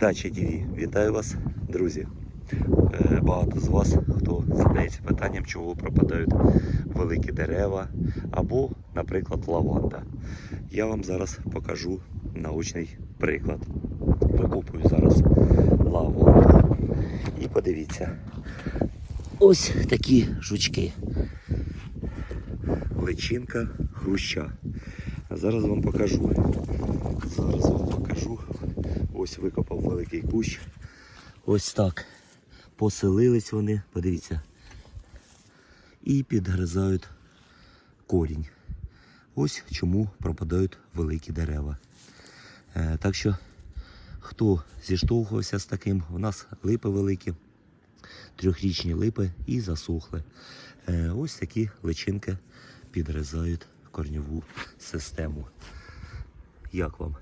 Дача ТВ. Вітаю вас, друзі. Е, Багато з вас, хто задається питанням, чого пропадають великі дерева або, наприклад, лаванда. Я вам зараз покажу научний приклад. Викопую зараз лаванду. І подивіться. Ось такі жучки. Личинка хруща. Зараз вам покажу. Зараз вам покажу. Ось викопав великий кущ. Ось так. Поселились вони, подивіться. І підгризають корінь. Ось чому пропадають великі дерева. Е, так що, хто зіштовхувався з таким, у нас липи великі, трьохрічні липи і засохли. Е, ось такі личинки підгризають корньову систему. Як вам?